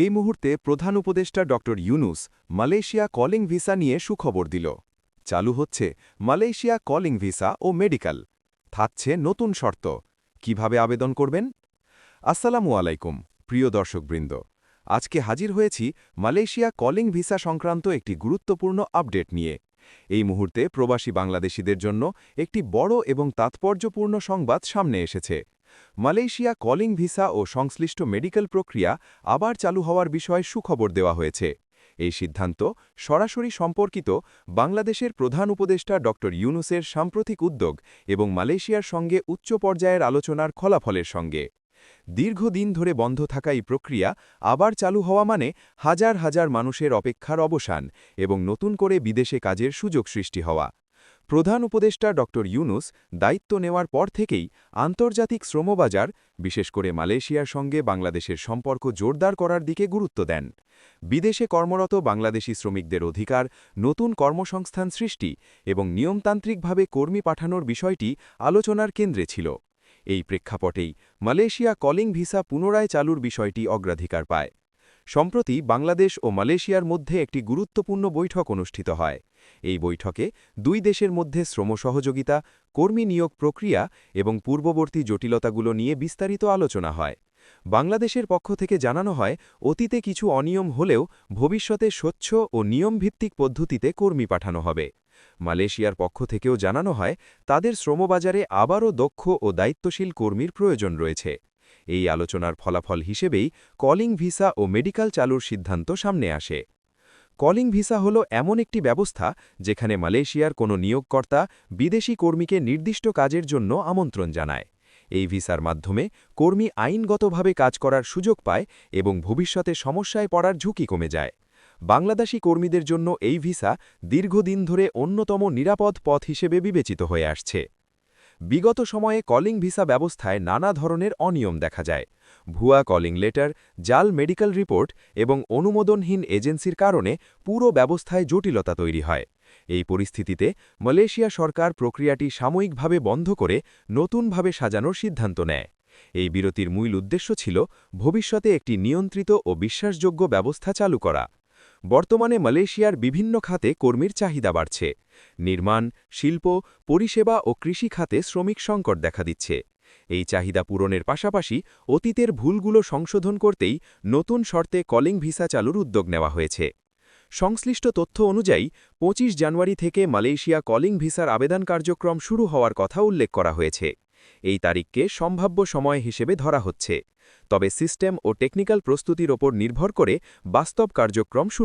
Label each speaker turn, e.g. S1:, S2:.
S1: এই মুহূর্তে প্রধান উপদেষ্টা ড. ইউনুস মালয়েশিয়া কলিং ভিসা নিয়ে সুখবর দিল। চালু হচ্ছে মালয়েশিয়া কলিং ভিসা ও মেডিকেল থাকছে নতুন শর্ত। কীভাবে আবেদন করবেন? আসসালামু আলাইকুম, প্রিয় দর্শকবৃন্দ। আজকে হাজির হয়েছি মালয়েশিয়া কলিং ভিসা সংক্রান্ত একটি গুরুত্বপূর্ণ আপডেট নিয়ে। এই মুহূর্তে প্রবাসী বাংলাদেশিদের জন্য একটি বড় এবং তাৎপর্যপূর্ণ সংবাদ সামনে এসেছে। মালয়েশিয়া কলিং ভিসা ও সংশ্লিষ্ট মেডিকেল প্রক্রিয়া আবার চালু হওয়ার বিষয়ে সুখবর দেওয়া হয়েছে। এই সিদ্ধান্ত সরাসরি সম্পর্কিত বাংলাদেশের প্রধান উপদেষ্টা ড. ইউনুসের সাম্প্রতিক উদ্যোগ এবং মালয়েশিয়ার সঙ্গে উচ্চ পর্যায়ের আলোচনার ফলাফলের সঙ্গে। দীর্ঘদিন ধরে বন্ধ থাকা এই প্রক্রিয়া আবার চালু হওয়া মানে হাজার হাজার মানুষের অপেক্ষার অবসান এবং নতুন করে বিদেশে কাজের সুযোগ সৃষ্টি হওয়া। প্রধান উপদেষ্টা ড. ইউনুস দায়িত্ব নেওয়ার পর থেকেই আন্তর্জাতিক শ্রমবাজার, বিশেষ করে মালয়েশিয়ার সঙ্গে বাংলাদেশের সম্পর্ক জোরদার করার দিকে গুরুত্ব দেন। বিদেশে কর্মরত বাংলাদেশি শ্রমিকদের অধিকার, নতুন কর্মসংস্থান সৃষ্টি এবং নিয়মতান্ত্রিকভাবে কর্মী পাঠানোর বিষয়টি আলোচনার কেন্দ্রে ছিল। এই প্রেক্ষাপটেই মালয়েশিয়া কলিং ভিসা পুনরায় চালুর বিষয়টি অগ্রাধিকার পায়। সম্প্রতি বাংলাদেশ ও মালয়েশিয়ার মধ্যে একটি গুরুত্বপূর্ণ বৈঠক অনুষ্ঠিত হয়। এই বৈঠকে দুই দেশের মধ্যে শ্রম সহযোগিতা, কর্মী নিয়োগ প্রক্রিয়া এবং পূর্ববর্তী জটিলতাগুলো নিয়ে বিস্তারিত আলোচনা হয়। বাংলাদেশের পক্ষ থেকে জানানো হয়, অতীতে কিছু অনিয়ম হলেও ভবিষ্যতে স্বচ্ছ ও নিয়মভিত্তিক পদ্ধতিতে কর্মী পাঠানো হবে। মালয়েশিয়ার পক্ষ থেকেও জানানো হয়, তাদের শ্রমবাজারে আবারও দক্ষ ও দায়িত্বশীল কর্মীর প্রয়োজন রয়েছে। এই আলোচনার ফলাফল হিসেবেই কলিং ভিসা ও মেডিকেল চালুর সিদ্ধান্ত সামনে আসে। কলিং ভিসা হল এমন একটি ব্যবস্থা যেখানে মালয়েশিয়ার কোনো নিয়োগকর্তা বিদেশি কর্মীকে নির্দিষ্ট কাজের জন্য আমন্ত্রণ জানায়। এই ভিসার মাধ্যমে কর্মী আইনগতভাবে কাজ করার সুযোগ পায় এবং ভবিষ্যতে সমস্যায় পড়ার ঝুঁকি কমে যায়। বাংলাদেশি কর্মীদের জন্য এই ভিসা দীর্ঘদিন ধরে অন্যতম নিরাপদ পথ হিসেবে বিবেচিত হয়ে আসছে। বিগত সময়ে কলিং ভিসা ব্যবস্থায় নানা ধরনের অনিয়ম দেখা যায়। ভুয়া কলিং লেটার, জাল মেডিকেল রিপোর্ট এবং অনুমোদনহীন এজেন্সির কারণে পুরো ব্যবস্থায় জটিলতা তৈরি হয়। এই পরিস্থিতিতে মালয়েশিয়া সরকার প্রক্রিয়াটি সাময়িকভাবে বন্ধ করে নতুনভাবে সাজানোর সিদ্ধান্ত নেয়। এই বিরতির মূল উদ্দেশ্য ছিল ভবিষ্যতে একটি নিয়ন্ত্রিত ও বিশ্বাসযোগ্য ব্যবস্থা চালু করা। বর্তমানে মালয়েশিয়ার বিভিন্ন খাতে কর্মীর চাহিদা বাড়ছে। নির্মাণ, শিল্প, পরিষেবা ও কৃষি খাতে শ্রমিক সংকট দেখা দিচ্ছে। এই চাহিদা পূরণের পাশাপাশি অতীতের ভুলগুলো সংশোধন করতেই নতুন শর্তে কলিং ভিসা চালুর উদ্যোগ নেওয়া হয়েছে। সংশ্লিষ্ট তথ্য অনুযায়ী ২৫ জানুয়ারি থেকে মালয়েশিয়া কলিং ভিসার আবেদন কার্যক্রম শুরু হওয়ার কথা উল্লেখ করা হয়েছে। এই তারিখকে সম্ভাব্য সময় হিসেবে ধরা হচ্ছে। তবে সিস্টেম ও টেকনিক্যাল প্রস্তুতির ওপর নির্ভর করে বাস্তব কার্যক্রম শুরু